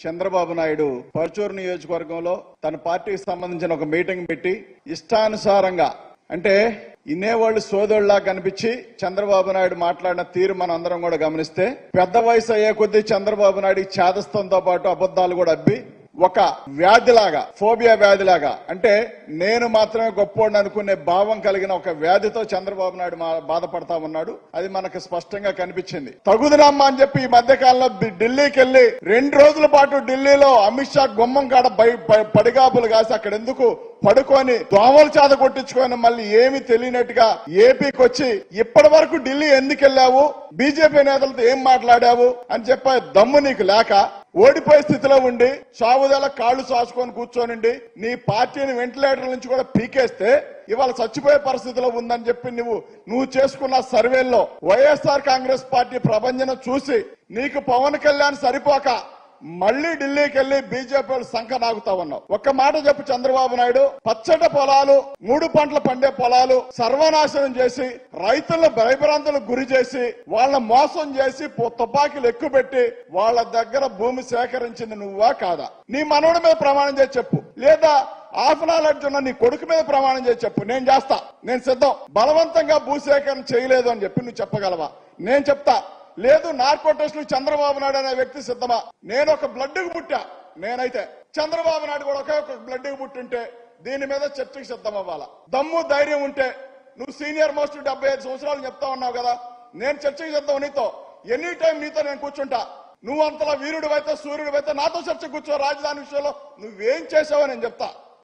చంద్రబాబు నాయుడు పరచూరు నియోజకవర్గంలో తన పార్టీకి సంబంధించిన ఒక మీటింగ్ పెట్టి ఇష్టానుసారంగా అంటే ఇన్నేవాళ్ళు సోదరులా కనిపించి చంద్రబాబు నాయుడు మాట్లాడిన తీరు మనం అందరం కూడా గమనిస్తే పెద్ద వయసు అయ్యే కొద్దీ చంద్రబాబు నాయుడు చేదస్తంతో పాటు అబద్ధాలు కూడా అబ్బి ఒక వ్యాధిలాగా ఫోబియా వ్యాధిలాగా అంటే నేను మాత్రమే గొప్పోడిని అనుకునే భావం కలిగిన ఒక వ్యాధితో చంద్రబాబు నాయుడు బాధపడతా ఉన్నాడు. అది మనకు స్పష్టంగా కనిపించింది. తగుదనమ్మా అని చెప్పి ఈ మధ్య కాలంలో ఢిల్లీకి వెళ్ళి రెండు రోజుల పాటు ఢిల్లీలో అమిత్ షా గుమ్మం కాడ బై- పడిగాపులు కాసి అక్కడ ఎందుకు పడుకొని దోమలు చేత కొట్టించుకొని మళ్ళీ ఏమి తెలియనట్టుగా ఏపీకి వచ్చి ఇప్పటి వరకు ఢిల్లీ ఎందుకు వెళ్ళావు బీజేపీ నేతలతో ఏం మాట్లాడావు? అని చెప్పే దమ్ము నీకు లేక ఓడిపోయే స్థితిలో ఉండి చావుదల కాళ్ళు సాసుకొని కూర్చోనండి నీ పార్టీని వెంటిలేటర్ నుంచి కూడా పీకేస్తే ఇవాళ చచ్చిపోయే పరిస్థితిలో ఉందని చెప్పి నువ్వు నువ్వు చేసుకున్న సర్వేల్లో వైఎస్ఆర్ కాంగ్రెస్ పార్టీ ప్రభంజనం చూసి నీకు పవన్ కళ్యాణ్ సరిపోక మళ్ళీ ఢిల్లీకి వెళ్ళి బీజేపీ వాళ్ళు సంఖ నాగుతా ఉన్నావు. ఒక్క మాట చెప్పు చంద్రబాబు నాయుడు. పచ్చట పొలాలు మూడు పంటలు పండే పొలాలు సర్వనాశనం చేసి రైతులను భయభ్రాంతులకు గురి చేసి వాళ్ళ మోసం చేసి పొ- తుపాకీలు ఎక్కుపెట్టి వాళ్ళ దగ్గర భూమి సేకరించింది నువ్వా కాదా? నీ మనవడి మీద ప్రమాణం చేసి చెప్పు. లేదా హాఫ్ నాలెడ్జ్ ఉన్న నీ కొడుకు మీద ప్రమాణం చేసి చెప్పు. నేను చేస్తా. నేను సిద్ధం. బలవంతంగా భూసేకరణ చేయలేదు అని చెప్పి నువ్వు చెప్పగలవా? నేను చెప్తా. లేదు నార్కో టెస్టులు చంద్రబాబు నాయుడు అనే వ్యక్తి సిద్ధమా? నేను ఒక బ్లడ్ పుట్టా. నేనైతే చంద్రబాబు నాయుడు కూడా ఒకే ఒక బ్లడ్ పుట్టుంటే దీని మీద చర్చకు సిద్ధం అవ్వాలా దమ్ము ధైర్యం ఉంటే నువ్వు సీనియర్ మోస్ట్ డెబ్బై ఐదు సంవత్సరాలు చెప్తా ఉన్నావు కదా నేను చర్చకు సిద్ధం నీతో. ఎనీ టైం నీతో నేను కూర్చుంటా. నువ్వు అంతలా వీరుడు అయితే సూర్యుడు అయితే నాతో చర్చ కూర్చో రాజధాని విషయంలో. నువ్వేం చేసావో నేను చెప్తా.